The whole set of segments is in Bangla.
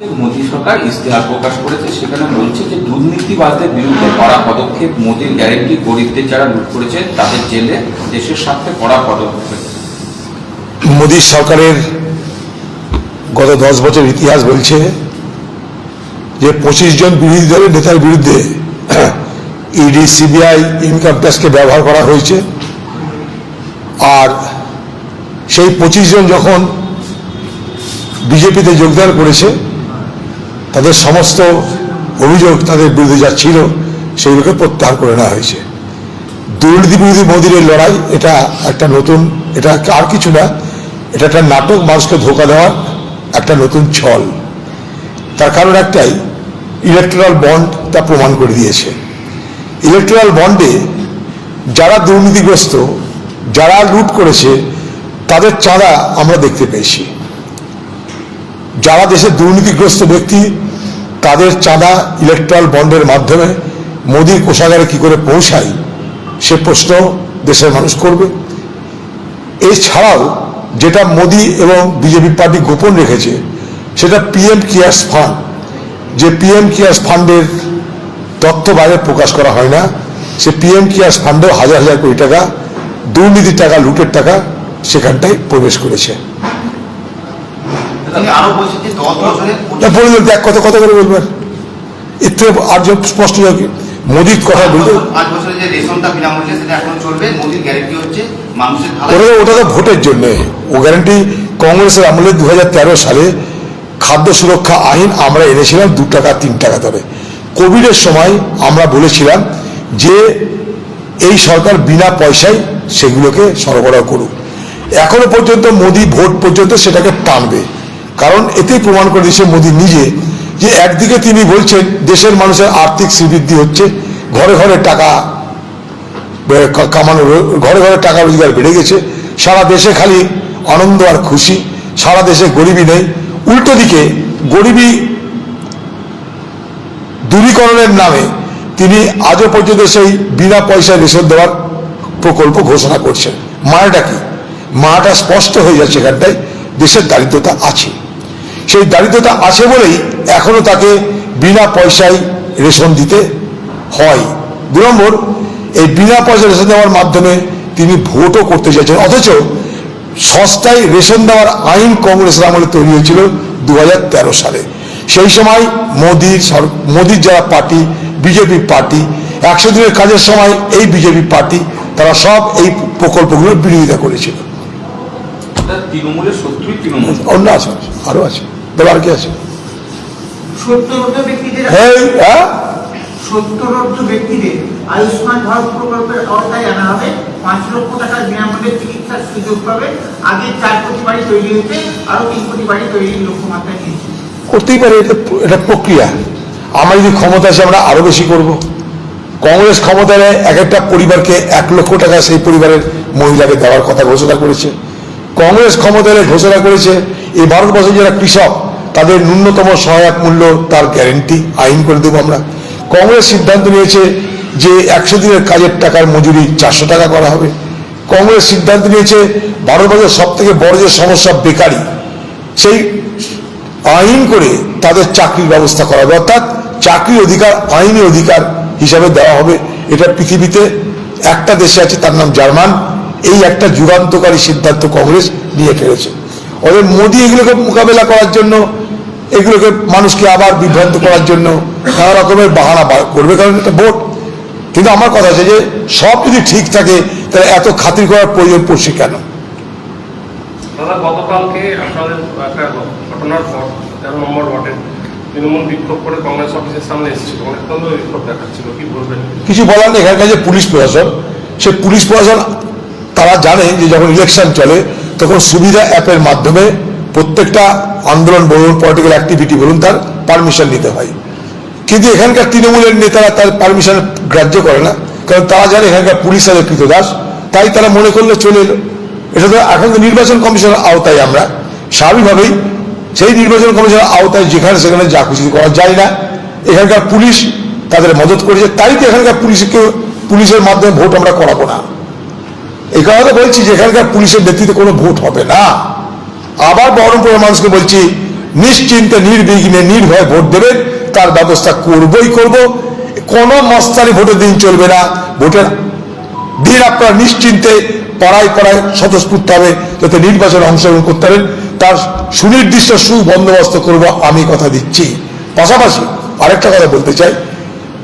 মোদী সরকার ইশতেহার প্রকাশ করেছে, সেখানে বলছে যে দুর্নীতিবাজদের বিরুদ্ধে কড়া পদক্ষেপ, মোদীর গ্যারেন্টি গরিবদের যারা লুট করেছে, তাদের জেলে দেশের স্বার্থে কড়া পদক্ষেপ। মোদী সরকারের গত দশ বছর ইতিহাস বলছে যে পঁচিশ জন বিরোধী দলের নেতার বিরুদ্ধে ইডি, সিবিআই ইনকাম ট্যাক্সকে ব্যবহার করা হয়েছে। আর সেই পঁচিশ জন যখন বিজেপিতে যোগদান করেছে তাদের সমস্ত অভিযোগ তাদের বিরুদ্ধে যা ছিল সেগুলোকে প্রত্যাহার করে নেওয়া হয়েছে। দুর্নীতি বিরোধী মোদীর লড়াই, এটা একটা নতুন, এটা আর কিছু না, এটা একটা নাটক, মানুষকে ধোকা দেওয়ার একটা নতুন ছল। তার কারণ একটাই ইলেকট্রাল বন্ড তা প্রমাণ করে দিয়েছে। ইলেকট্রাল বন্ডে যারা দুর্নীতিগ্রস্ত, যারা লুট করেছে, তাদের চাঁদা আমরা দেখতে পেয়েছি। যারা দেশের দুর্নীতিগ্রস্ত ব্যক্তি, তাদের চাঁদা ইলেকট্রাল বন্ডের মাধ্যমে মোদীর কোষাগারে কি করে পৌঁছায়, সে প্রশ্ন দেশের মানুষ করবে। এছাড়াও যেটা মোদী এবং বিজেপি পার্টি গোপন রেখেছে, সেটা পিএম কেয়ার্স ফান্ড। যে পিএম কেয়ার্স ফান্ডের তথ্য বাইরে প্রকাশ করা হয় না, সে পিএম কেয়ার্স ফান্ডেও হাজার হাজার কোটি টাকা, দুর্নীতির টাকা, লুটের টাকা সেখানটায় প্রবেশ করেছে। এক কথা করে বলবেন এর থেকে আর যে স্পষ্ট কি? মোদির কথা বলতে ওটা তো- ভোটের জন্য। ও গ্যারান্টি কংগ্রেসের আমলে দু তেরো সালে খাদ্য সুরক্ষা আইন আমরা এনেছিলাম দু টাকা তিন টাকা ধরে। কোভিডের সময় আমরা বলেছিলাম যে এই সরকার বিনা পয়সায় সেগুলোকে সরবরাহ করুক। এখনও পর্যন্ত মোদি ভোট পর্যন্ত সেটাকে টানবে। কারণ এতেই প্রমাণ করে দিয়েছে মোদি নিজে যে একদিকে তিনি বলছেন দেশের মানুষের আর্থিক শ্রীবৃদ্ধি হচ্ছে, ঘরে ঘরে টাকা কামানো ঘরে ঘরে টাকা রোজগার বেড়ে গেছে, সারা দেশে খালি আনন্দ আর খুশি, সারা দেশে গরিবী নেই। উল্টো দিকে গরিবী দূরীকরণের নামে তিনি আজও পর্যন্ত সেই বিনা পয়সায় রেশন দেওয়ার প্রকল্প ঘোষণা করছেন। মায়াটা কি? মায়াটা স্পষ্ট হয়ে যাচ্ছে এখানটায়, দেশের দারিদ্রতা আছে। সেই দারিদ্রতা আছে বলেই এখনও তাকে বিনা পয়সায় রেশন দিতে হয়। দু নম্বর এই বিনা পয়সা রেশন দেওয়ার মাধ্যমে তিনি ভোটও করতে চাইছেন। অথচ সস্তায় রেশন দেওয়ার আইন কংগ্রেসের আমলে তৈরি হয়েছিল দু হাজার তেরো সালে। সেই সময় মোদির মোদির যারা পার্টি বিজেপি পার্টি একশো দিনের কাজের সময় এই বিজেপি পার্টি তারা সব এই প্রকল্পগুলোর বিরোধিতা করেছিল। তৃণমূলের শত্রুই তৃণমূল। অন্য আছে আরও আছে। বলো কি আছে? হ্যাঁ? করতেই পারে এটা প্রক্রিয়া। আমরা যদি ক্ষমতা আছে আমরা আরও বেশি করব। কংগ্রেস ক্ষমতায় এক একটা পরিবারকে এক লক্ষ টাকা সেই পরিবারের মহিলাকে দেওয়ার কথা ঘোষণা করেছে। কংগ্রেস ক্ষমতায় এলে ঘোষণা করেছে, এই ভারতবর্ষের যারা কৃষক, তাদের ন্যূনতম সহায়ক মূল্য তার গ্যারেন্টি, আইন করে দেবো আমরা। কংগ্রেস সিদ্ধান্ত নিয়েছে যে একশো দিনের কাজের টাকার মজুরি চারশো টাকা করা হবে। কংগ্রেস সিদ্ধান্ত নিয়েছে ভারতবর্ষের সব থেকে বড় যে সমস্যা বেকারি, সেই আইন করে তাদের চাকরির ব্যবস্থা করা হবে। অর্থাৎ চাকরির অধিকার আইনি অধিকার হিসাবে দেওয়া হবে। এটা পৃথিবীতে একটা দেশে আছে, তার নাম জার্মান। এই একটা যুগান্তকারী সিদ্ধান্ত কংগ্রেস নিয়ে ফেলেছে ওদের মোদী এগুলোকে মোকাবেলা করার জন্য এগুলোকে মানুষকে আবার বিভ্রান্ত করার জন্য নানা রকমের বাহানা করবে কারণ এটা ভোট। কিন্তু আমার কথা আছে যে সব যদি ঠিক থাকে তাহলে এত খাতির করার প্রয়োজন পড়ছে কেন? গতকালকে আপনাদের একটা ঘটনার পর তেরো নম্বর ওয়ার্ডে তৃণমূল বিক্ষোভ করে কংগ্রেস অফিসের সামনে এসেছিল। অনেকক্ষণ ধরে বিক্ষোভ দেখাচ্ছিল কি বলবেন? কিছু বলার নেই এখানকার যে পুলিশ প্রশাসন সে পুলিশ প্রশাসন তারা জানে যে যখন ইলেকশন চলে, তখন সুবিধা অ্যাপের মাধ্যমে প্রত্যেকটা আন্দোলন বলুন পলিটিক্যাল অ্যাক্টিভিটি বলুন, তার পারমিশন নিতে হয়। কিন্তু এখানকার তৃণমূলের নেতারা তার পারমিশন গ্রাহ্য করে না, কারণ তারা জানে এখানকার পুলিশ তাদের কৃতদাস, তাই তারা মনে করলে চলে এলো। এটা তো এখন নির্বাচন কমিশনের আওতায় আমরা। স্বাভাবিকভাবেই সেই নির্বাচন কমিশনের আওতায় যেখানে সেখানে যা খুশি করা যায় না, এখানকার পুলিশ তাদের মদত করেছে, তাই তো এখানকার পুলিশকে, পুলিশের মাধ্যমে ভোট আমরা করাবো না। এই তো বলছি যে এখানকার পুলিশের নেতৃত্বে কোনো ভোট হবে না। আবার বহরমপুরের মানুষকে বলছি, নিশ্চিন্তে, নির্বিঘ্নে, নির্ভয়ে ভোট দেবেন, তার ব্যবস্থা করবই করব। কোনো মস্তানি ভোটের দিন চলবে না। ভোটের দিন আপনারা নিশ্চিন্তে, পাড়ায় পাড়ায় স্বতঃস্ফূর্ত হবে যাতে নির্বাচনে অংশগ্রহণ করতে পারেন, তার সুনির্দিষ্ট সুবন্দোবস্ত করব আমি কথা দিচ্ছি। পাশাপাশি আরেকটা কথা বলতে চাই,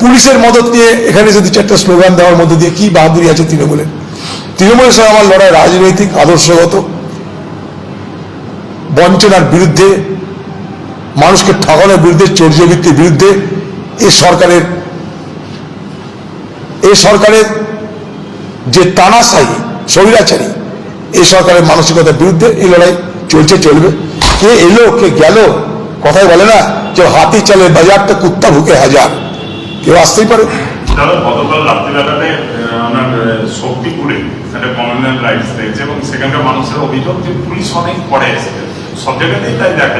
পুলিশের মদত নিয়ে এখানে যদি চারটা স্লোগান দেওয়ার মধ্যে দিয়ে কি বাহাদুরি আছে তিনি তৃণমূলের? তৃণমূলের সঙ্গে আমার লড়াই রাজনৈতিক, আদর্শগত, বঞ্চনার বিরুদ্ধে, মানুষকে ঠকানোর বিরুদ্ধে চর্যবৃত্তির বিরুদ্ধে এই সরকারের এই সরকারের যে তানাশাহী স্বৈরাচারী এই সরকারের মানসিকতার বিরুদ্ধে এই লড়াই চলছে চলবে। কে এলো, কে গেল কথাই বলে না যে হাতি চালে বাজারটা কুত্তা ভুকে হাজার। কেউ আসতেই পারে দাদা গতকাল রাত্রিবেলাতে আহ, আপনার আহ, শক্তিপুরে একটা কমিউনাল রাইটস দেখছে এবং সেখানকার মানুষের অভিযোগ যে পুলিশ অনেক পরে এসেছে। সব জায়গাতেই তাই দেখা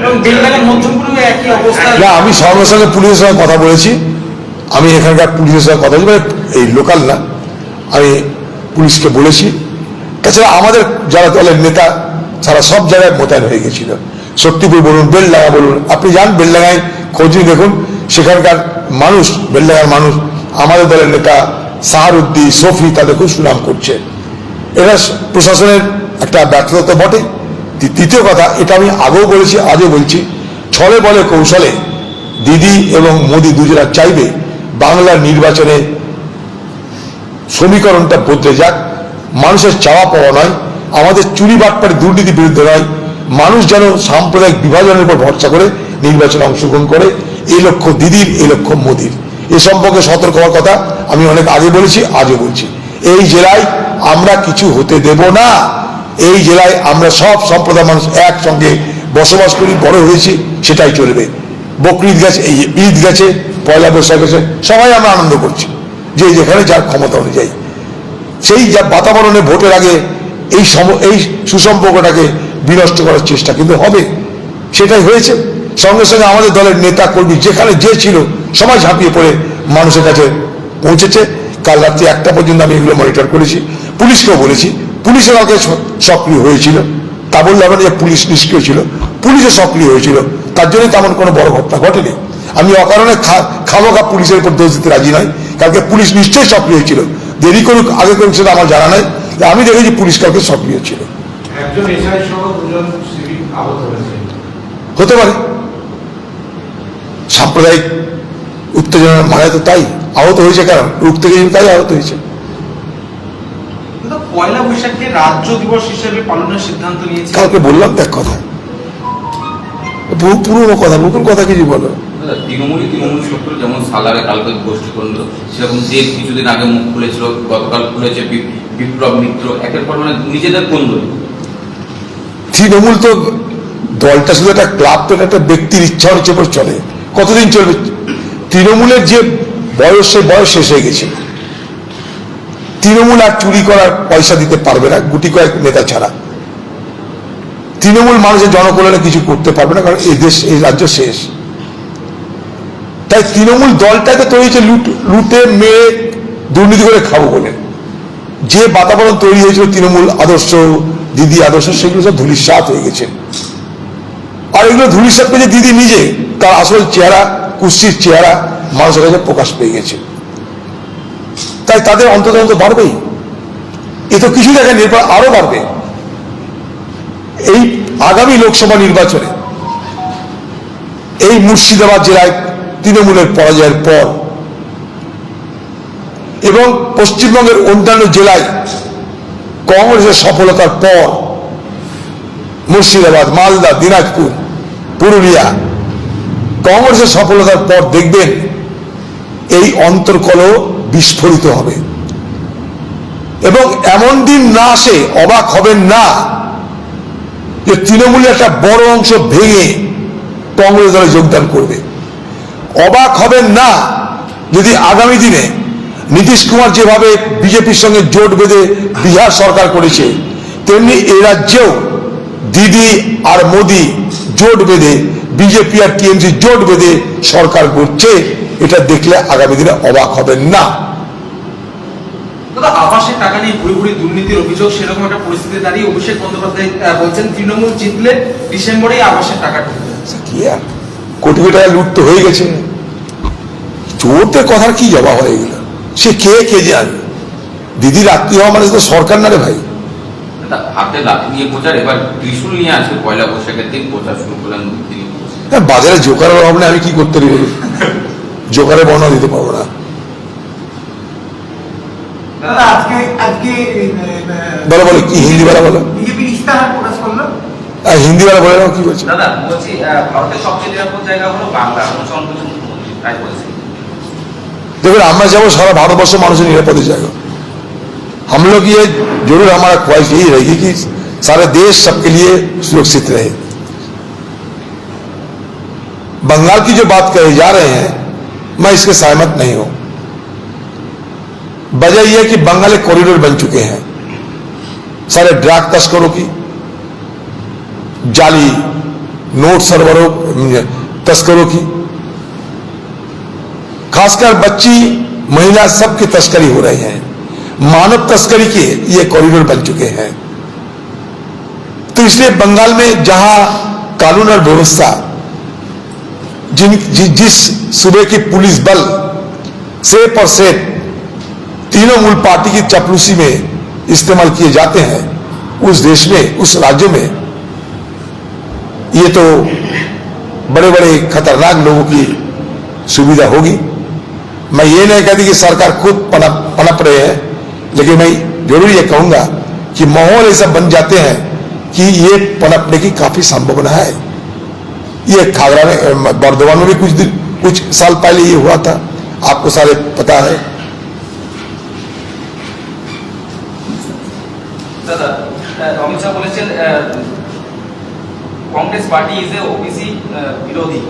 না আমি সঙ্গে সঙ্গে পুলিশের সঙ্গে কথা বলেছি। আমি এখানকার পুলিশের সঙ্গে কথা বলছি মানে এই লোকাল না। আমি পুলিশকে বলেছি। তাছাড়া আমাদের যারা দলের নেতা তারা সব জায়গায় মোতায়েন হয়ে গেছিল। শক্তিপুর বলুন বেলডাঙ্গা বলুন আপনি যান বেলডাঙ্গায় খোঁজ দেখুন। সেখানকার মানুষ বেলডাঙ্গার মানুষ আমাদের দলের নেতা সাহারুদ্দি সফি তাদের খুব সুনাম করছে। এটা প্রশাসনের একটা ব্যর্থতা বটে তৃতীয় কথা, এটা আমি আগেও বলেছি, আজও বলছি। ছলে বলে কৌশলে দিদি এবং মোদি দুজনা চাইবে বাংলার নির্বাচনে সমীকরণটা বদলে যাক। মানুষের চাওয়া পাওয়া নয়, আমাদের চুরি বাটপাড়ি দুর্নীতি বিরুদ্ধে নয়। মানুষ যেন সাম্প্রদায়িক বিভাজনের উপর ভরসা করে নির্বাচনে অংশগ্রহণ করে। এই লক্ষ্য দিদির এই লক্ষ্য মোদির। এ সম্পর্কে সতর্ক হওয়ার কথা আমি অনেক আগে বলেছি, আজও বলছি। এই জেলায় আমরা কিছু হতে দেব না। এই জেলায় আমরা সব সম্প্রদায় মানুষ একসঙ্গে বসবাস করি, বড় হয়েছি, সেটাই চলবে। বকরিদ গেছে, এই ঈদ গেছে, পয়লা বৈশাখ গেছে, সবাই আমরা আনন্দ করছি, যে যেখানে যার ক্ষমতা অনুযায়ী। সেই যা বাতাবরণে ভোটের আগে এই সম, এই সুসম্পর্কটাকে বিনষ্ট করার চেষ্টা কিন্তু হবে। সেটাই হয়েছে। সঙ্গে সঙ্গে আমাদের দলের নেতা কর্মী যেখানে যে ছিল, সবাই ঝাঁপিয়ে পড়ে মানুষের কাছে পৌঁছেছে। কাল রাত্রি একটা পর্যন্ত আমি এগুলো মনিটর করেছি। পুলিশকেও বলেছি। পুলিশের আগে সক্রিয় হয়েছিল। তা বললে না যে পুলিশ নিষ্ক্রিয় ছিল। পুলিশও সক্রিয় হয়েছিল। তার জন্য তেমন কোনো বড় ঘটনা ঘটেনি। আমি অকারণে খা- খামোখা পুলিশের উপর দোষ দিতে রাজি নয় কালকে পুলিশ নিশ্চয়ই সক্রিয় ছিল দেরি করুক আগে করুক সেটা আমার জানা নাই। আমি দেখেছি পুলিশ কালকে সক্রিয় ছিল। হতে পারে। সাম্প্রদায়িক উত্তেজনার মানে তো তাই আহত হয়েছে কারণ রুখ থেকে তাই আহত হয়েছে। পয়লা বৈশাখকে রাজ্য দিবস হিসেবে পালনের সিদ্ধান্ত নিয়েছে। কালকে বললাম দেখ কথা। বহু পুরনো কথা নতুন কথা কিছু বলো। তৃণমূলই তৃণমূল সূত্র যেমন সালারে কালকে গোষ্ঠী করল সেরকম দেব কিছুদিন আগে মুখ খুলেছিল গতকাল খুলেছে বিপ্লব মিত্র। একের পর মানে নিজেদের কোন দল? তৃণমূল তো দলটা শুধু একটা ক্লাব তো একটা ব্যক্তির ইচ্ছা হচ্ছে পর চলে। কতদিন চলবে? তৃণমূলের যে বয়স বয়স শেষ হয়ে গেছে। তৃণমূল আর চুরি করার পয়সা দিতে পারবে না, গুটি কয়েক নেতা ছাড়া। তৃণমূল মানুষের জনকল্যাণে কিছু করতে পারবে না, কারণ এই দেশ, এই রাজ্য শেষ। তাই তৃণমূল দলটাকে তৈরি হয়েছে লুট, লুটে মেয়ে দুর্নীতি করে খাব বলে। যে বাতাবরণ তৈরি হয়েছিল তৃণমূল আদর্শ, দিদি আদর্শ, সেগুলো সব ধুলিসাৎ হয়ে গেছে। আর এগুলো ধুলিসাৎ পেয়েছে দিদি নিজে, তার আসল চেহারা কুস্তির চেহারা মানুষের কাছে প্রকাশ পেয়ে গেছে। তাই তাদের অন্তত বাড়বেই। এ তো কিছু দেখেনি এরপর আরও বাড়বে। এই আগামী লোকসভা নির্বাচনে এই মুর্শিদাবাদ জেলায় তৃণমূলের পরাজয়ের পর এবং পশ্চিমবঙ্গের অন্যান্য জেলায় কংগ্রেসের সফলতার পর মুর্শিদাবাদ, মালদা, দিনাজপুর, পুরুলিয়া কংগ্রেসের সফলতার পর দেখবেন এই অন্তর্কল বিস্ফোরিত হবে। এবং এমন দিন না আসে অবাক হবেন না যে তৃণমূলের একটা বড় অংশ ভেঙে কংগ্রেস দলে যোগদান করবে। অবাক হবেন না যদি আগামী দিনে নীতিশ কুমার যেভাবে বিজেপির সঙ্গে জোট বেঁধে বিহার সরকার করেছে, তেমনি এ রাজ্যেও দিদি আর মোদি জোট বেঁধে বিজেপি আর টিএমসি জোট বেঁধে সরকার করছে এটা দেখলে আগামী দিনে অবাক হবেন না। দাদা আবাসের টাকা নিয়ে ঘুরে ঘুরে দুর্নীতির অভিযোগ সেরকম একটা পরিস্থিতি দাঁড়িয়ে অভিষেক বন্দ্যোপাধ্যায় বলছেন তৃণমূল জিতলে ডিসেম্বরেই আবাসের টাকা ঢুকবে। কি আর? কোটি কোটি টাকা লুট তো হয়ে গেছে। চোরদের কথার কি জবাব হয়ে গেল? সে কে কে জানে? দিদির আত্মীয় হওয়া মানে তো সরকার না রে ভাই? হাতে লাঠি নিয়ে প্রচার এবার ত্রিশুল নিয়ে আজকে পয়লা বৈশাখের দিন প্রচার শুরু করলেন হ্যাঁ, বাজারে জোকারের অভাব নেই আমি কি করতে পারি বলুন জোকারে বর্ণনা দিতে পারবো না দাদা আজকে আজকে বলো বলো কি হিন্দি বেলা বলো বিজেপির ইস্তাহার প্রকাশ করলো আর হিন্দি বেলা বলে নাও কি বলছে দাদা বলছি আহ, ভারতের সবচেয়ে নিরাপদ জায়গা হলো বাংলা অনুসরণ করছে মুখ্যমন্ত্রী তাই বলেছে देखो আমরা যাবো সারা ভারতবর্ষ মানুষের নিরাপদে जाएगा हम लोग ये जरूर हमारा ख्वाहिश यही रहेगी कि सारे देश सबके लिए सुरक्षित रहे बंगाल की जो बात कहे जा रहे हैं, मैं इसके सहमत नहीं हूँ। वजह यह कि बंगाल एक कॉरिडोर बन चुके हैं। सारे ड्रग तस्करों की, जाली नोट सर्वरों तस्करों की, खासकर बच्ची, महिला सबकी तस्करी हो रही है। मानव तस्करी के ये कॉरिडोर बन चुके हैं। तो इसलिए बंगाल में जहाँ कानून और व्यवस्था जिन जि, जिस सूबे की पुलिस बल सेफ़ और तीनों मूल पार्टी की चपलूसी में इस्तेमाल किए जाते हैं उस देश में उस राज्य में ये तो बड़े बड़े खतरनाक लोगों की सुविधा होगी। मैं ये नहीं कहती कि सरकार खुद पनप पनप रहे हैं लेकिन मैं ज़रूर ये कहूँगा कि माहौल ऐसा बन जाते हैं कि ये पनपने की काफ़ी संभावना है। ये खागरा में अ, बर्दवान में भी कुछ दिन कुछ साल पहले ये हुआ था आपको सारे पता है দাদা আহ, অমিত শাহ বলেছেন ah, Congress party is a OBC বিরোধী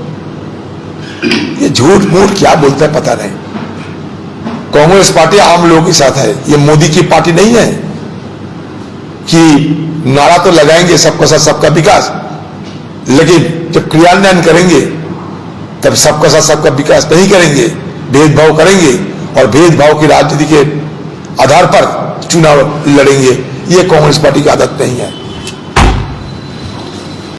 ये झूठ मूठ क्या बोलता है पता नहीं कांग्रेस पार्टी आम लोगों के साथ है ये मोदी की पार्टी नहीं है कि नारा तो लगाएंगे सबका साथ सबका विकास लेकिन जब क्रियान्वयन करेंगे, तब सबका साथ सबका विकास नहीं करेंगे, भेदभाव करेंगे और भेदभाव की राजनीति के आधार पर चुनाव लड़ेंगे। ये कांग्रेस पार्टी की आदत नहीं है।